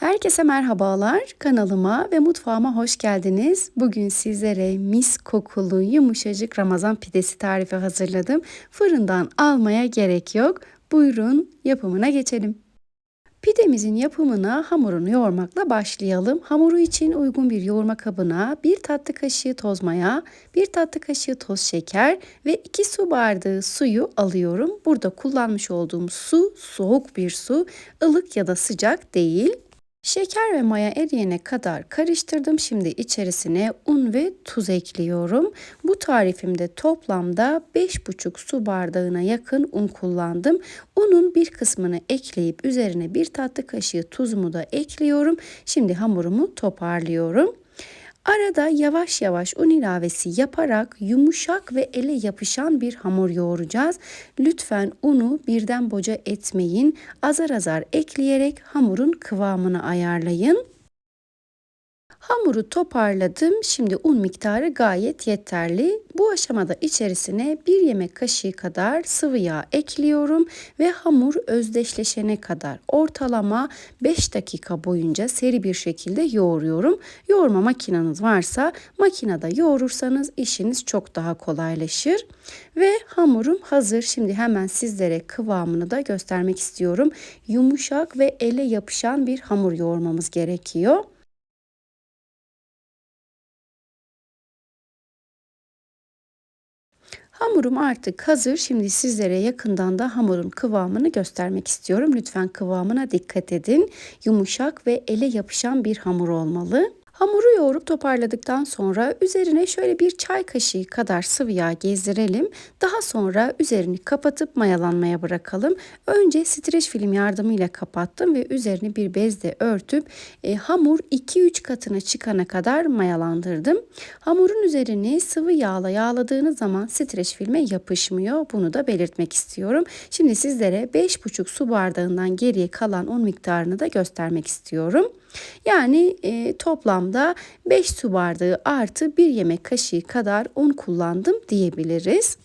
Herkese merhabalar. Kanalıma ve mutfağıma hoş geldiniz. Bugün sizlere mis kokulu yumuşacık Ramazan pidesi tarifi hazırladım. Fırından almaya gerek yok. Buyurun yapımına geçelim. Pidemizin yapımına hamurunu yoğurmakla başlayalım. Hamuru için uygun bir yoğurma kabına 1 tatlı kaşığı toz maya, 1 tatlı kaşığı toz şeker ve 2 su bardağı suyu alıyorum. Burada kullanmış olduğum su soğuk bir su, ılık ya da sıcak değil. Şeker ve maya eriyene kadar karıştırdım. Şimdi içerisine un ve tuz ekliyorum. Bu tarifimde toplamda 5,5 su bardağına yakın un kullandım. Unun bir kısmını ekleyip üzerine bir tatlı kaşığı tuzumu da ekliyorum. Şimdi hamurumu toparlıyorum. Arada yavaş yavaş un ilavesi yaparak yumuşak ve ele yapışan bir hamur yoğuracağız. Lütfen unu birden boca etmeyin. Azar azar ekleyerek hamurun kıvamını ayarlayın. Hamuru toparladım. Şimdi un miktarı gayet yeterli. Bu aşamada içerisine bir yemek kaşığı kadar sıvı yağ ekliyorum ve hamur özdeşleşene kadar ortalama 5 dakika boyunca seri bir şekilde yoğuruyorum. Yoğurma makineniz varsa makinede yoğurursanız işiniz çok daha kolaylaşır. Ve hamurum hazır. Şimdi hemen sizlere kıvamını da göstermek istiyorum. Yumuşak ve ele yapışan bir hamur yoğurmamız gerekiyor. Hamurum artık hazır. Şimdi sizlere yakından da hamurun kıvamını göstermek istiyorum. Lütfen kıvamına dikkat edin. Yumuşak ve ele yapışan bir hamur olmalı. Hamuru yoğurup toparladıktan sonra üzerine şöyle bir çay kaşığı kadar sıvı yağ gezdirelim. Daha sonra üzerini kapatıp mayalanmaya bırakalım. Önce streç film yardımıyla kapattım ve üzerini bir bezle örtüp e, hamur 2-3 katına çıkana kadar mayalandırdım. Hamurun üzerini sıvı yağla yağladığınız zaman streç filme yapışmıyor. Bunu da belirtmek istiyorum. Şimdi sizlere 5,5 su bardağından geriye kalan un miktarını da göstermek istiyorum. Yani e, toplamda 5 su bardağı artı 1 yemek kaşığı kadar un kullandım diyebiliriz.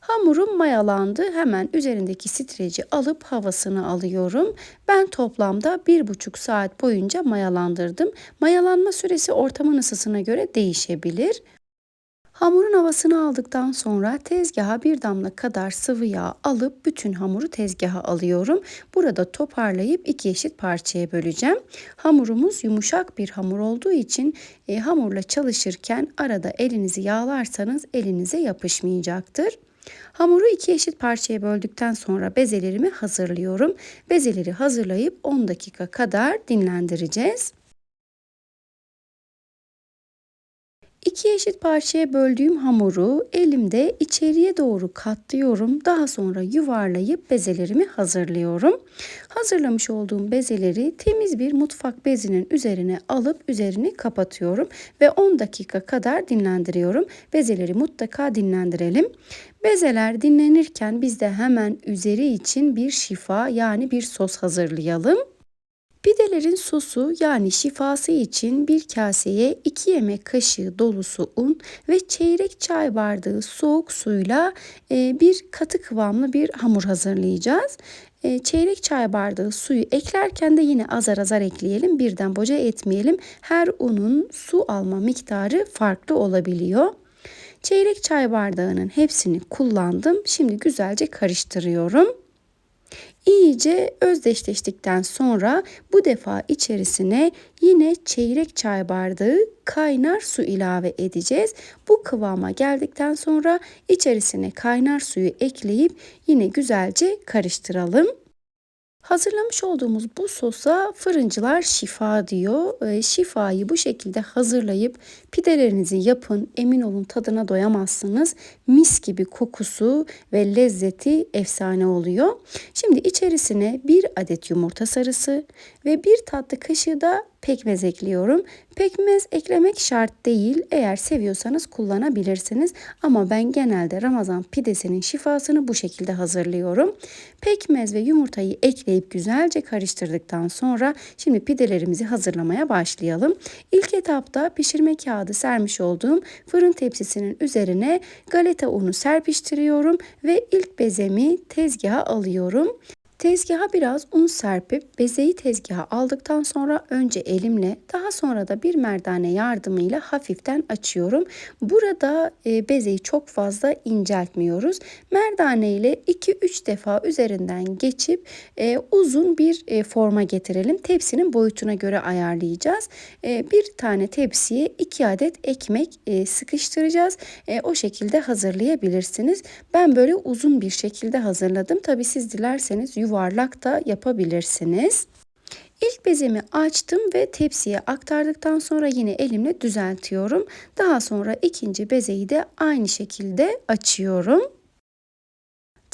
Hamurum mayalandı. Hemen üzerindeki streci alıp havasını alıyorum. Ben toplamda 1,5 saat boyunca mayalandırdım. Mayalanma süresi ortamın ısısına göre değişebilir. Hamurun havasını aldıktan sonra tezgaha bir damla kadar sıvı yağ alıp bütün hamuru tezgaha alıyorum. Burada toparlayıp iki eşit parçaya böleceğim. Hamurumuz yumuşak bir hamur olduğu için e, hamurla çalışırken arada elinizi yağlarsanız elinize yapışmayacaktır. Hamuru iki eşit parçaya böldükten sonra bezelerimi hazırlıyorum. Bezeleri hazırlayıp 10 dakika kadar dinlendireceğiz. İki eşit parçaya böldüğüm hamuru elimde içeriye doğru katlıyorum. Daha sonra yuvarlayıp bezelerimi hazırlıyorum. Hazırlamış olduğum bezeleri temiz bir mutfak bezinin üzerine alıp üzerini kapatıyorum ve 10 dakika kadar dinlendiriyorum. Bezeleri mutlaka dinlendirelim. Bezeler dinlenirken biz de hemen üzeri için bir şifa yani bir sos hazırlayalım. Pidelerin sosu yani şifası için bir kaseye 2 yemek kaşığı dolusu un ve çeyrek çay bardağı soğuk suyla e, bir katı kıvamlı bir hamur hazırlayacağız. E, çeyrek çay bardağı suyu eklerken de yine azar azar ekleyelim. Birden boca etmeyelim. Her unun su alma miktarı farklı olabiliyor. Çeyrek çay bardağının hepsini kullandım. Şimdi güzelce karıştırıyorum. İyice özdeşleştikten sonra bu defa içerisine yine çeyrek çay bardağı kaynar su ilave edeceğiz. Bu kıvama geldikten sonra içerisine kaynar suyu ekleyip yine güzelce karıştıralım. Hazırlamış olduğumuz bu sosa fırıncılar şifa diyor. E, şifayı bu şekilde hazırlayıp pidelerinizi yapın. Emin olun tadına doyamazsınız. Mis gibi kokusu ve lezzeti efsane oluyor. Şimdi içerisine bir adet yumurta sarısı ve bir tatlı kaşığı da pekmez ekliyorum. Pekmez eklemek şart değil. Eğer seviyorsanız kullanabilirsiniz. Ama ben genelde Ramazan pidesinin şifasını bu şekilde hazırlıyorum. Pekmez ve yumurtayı ekleyip güzelce karıştırdıktan sonra şimdi pidelerimizi hazırlamaya başlayalım. İlk etapta pişirme kağıdı sermiş olduğum fırın tepsisinin üzerine galeta unu serpiştiriyorum ve ilk bezemi tezgaha alıyorum. Tezgaha biraz un serpip bezeyi tezgaha aldıktan sonra önce elimle daha sonra da bir merdane yardımıyla hafiften açıyorum. Burada e, bezeyi çok fazla inceltmiyoruz. Merdane ile 2-3 defa üzerinden geçip e, uzun bir e, forma getirelim. Tepsinin boyutuna göre ayarlayacağız. Bir tane tepsiye 2 adet ekmek sıkıştıracağız. O şekilde hazırlayabilirsiniz. Ben böyle uzun bir şekilde hazırladım. Tabi siz dilerseniz yuvarlak da yapabilirsiniz. İlk bezemi açtım ve tepsiye aktardıktan sonra yine elimle düzeltiyorum. Daha sonra ikinci bezeyi de aynı şekilde açıyorum.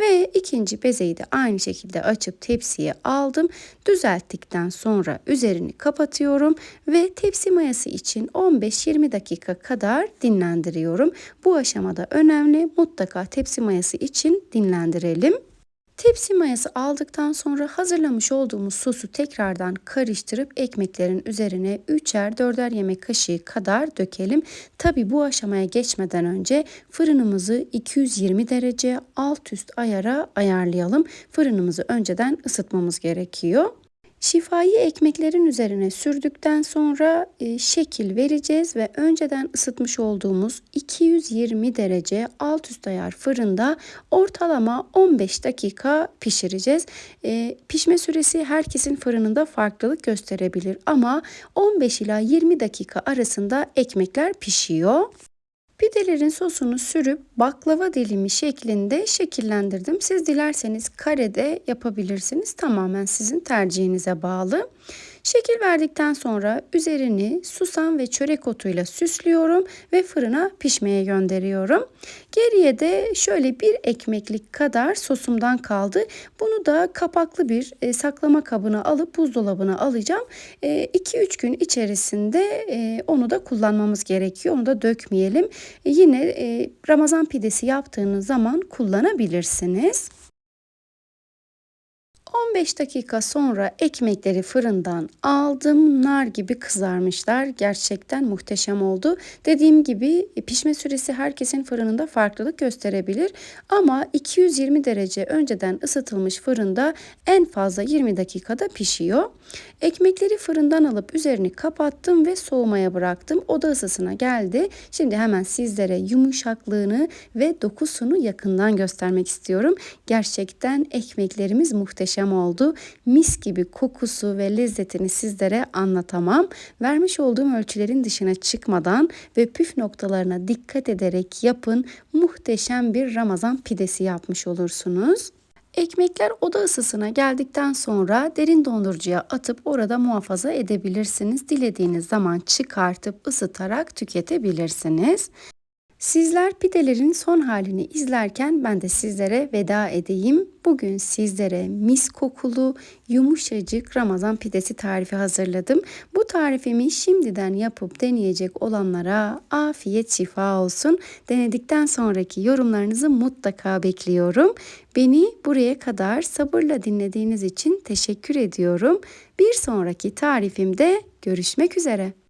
Ve ikinci bezeyi de aynı şekilde açıp tepsiye aldım. Düzelttikten sonra üzerini kapatıyorum ve tepsi mayası için 15-20 dakika kadar dinlendiriyorum. Bu aşamada önemli. Mutlaka tepsi mayası için dinlendirelim. Tepsi mayası aldıktan sonra hazırlamış olduğumuz sosu tekrardan karıştırıp ekmeklerin üzerine 3'er 4'er yemek kaşığı kadar dökelim. Tabi bu aşamaya geçmeden önce fırınımızı 220 derece alt üst ayara ayarlayalım. Fırınımızı önceden ısıtmamız gerekiyor. Şifayı ekmeklerin üzerine sürdükten sonra e, şekil vereceğiz ve önceden ısıtmış olduğumuz 220 derece alt üst ayar fırında ortalama 15 dakika pişireceğiz. E, pişme süresi herkesin fırınında farklılık gösterebilir ama 15 ila 20 dakika arasında ekmekler pişiyor. Pidelerin sosunu sürüp baklava dilimi şeklinde şekillendirdim. Siz dilerseniz karede yapabilirsiniz. Tamamen sizin tercihinize bağlı. Şekil verdikten sonra üzerini susam ve çörek otuyla süslüyorum ve fırına pişmeye gönderiyorum. Geriye de şöyle bir ekmeklik kadar sosumdan kaldı. Bunu da kapaklı bir e, saklama kabına alıp buzdolabına alacağım. 2-3 e, gün içerisinde e, onu da kullanmamız gerekiyor. Onu da dökmeyelim. Yine Ramazan pidesi yaptığınız zaman kullanabilirsiniz. 15 dakika sonra ekmekleri fırından aldım. Nar gibi kızarmışlar. Gerçekten muhteşem oldu. Dediğim gibi pişme süresi herkesin fırınında farklılık gösterebilir. Ama 220 derece önceden ısıtılmış fırında en fazla 20 dakikada pişiyor. Ekmekleri fırından alıp üzerini kapattım ve soğumaya bıraktım. Oda ısısına geldi. Şimdi hemen sizlere yumuşaklığını ve dokusunu yakından göstermek istiyorum. Gerçekten ekmeklerimiz muhteşem oldu. Mis gibi kokusu ve lezzetini sizlere anlatamam. Vermiş olduğum ölçülerin dışına çıkmadan ve püf noktalarına dikkat ederek yapın. Muhteşem bir Ramazan pidesi yapmış olursunuz. Ekmekler oda ısısına geldikten sonra derin dondurucuya atıp orada muhafaza edebilirsiniz. Dilediğiniz zaman çıkartıp ısıtarak tüketebilirsiniz. Sizler pidelerin son halini izlerken ben de sizlere veda edeyim. Bugün sizlere mis kokulu, yumuşacık Ramazan pidesi tarifi hazırladım. Bu tarifimi şimdiden yapıp deneyecek olanlara afiyet şifa olsun. Denedikten sonraki yorumlarınızı mutlaka bekliyorum. Beni buraya kadar sabırla dinlediğiniz için teşekkür ediyorum. Bir sonraki tarifimde görüşmek üzere.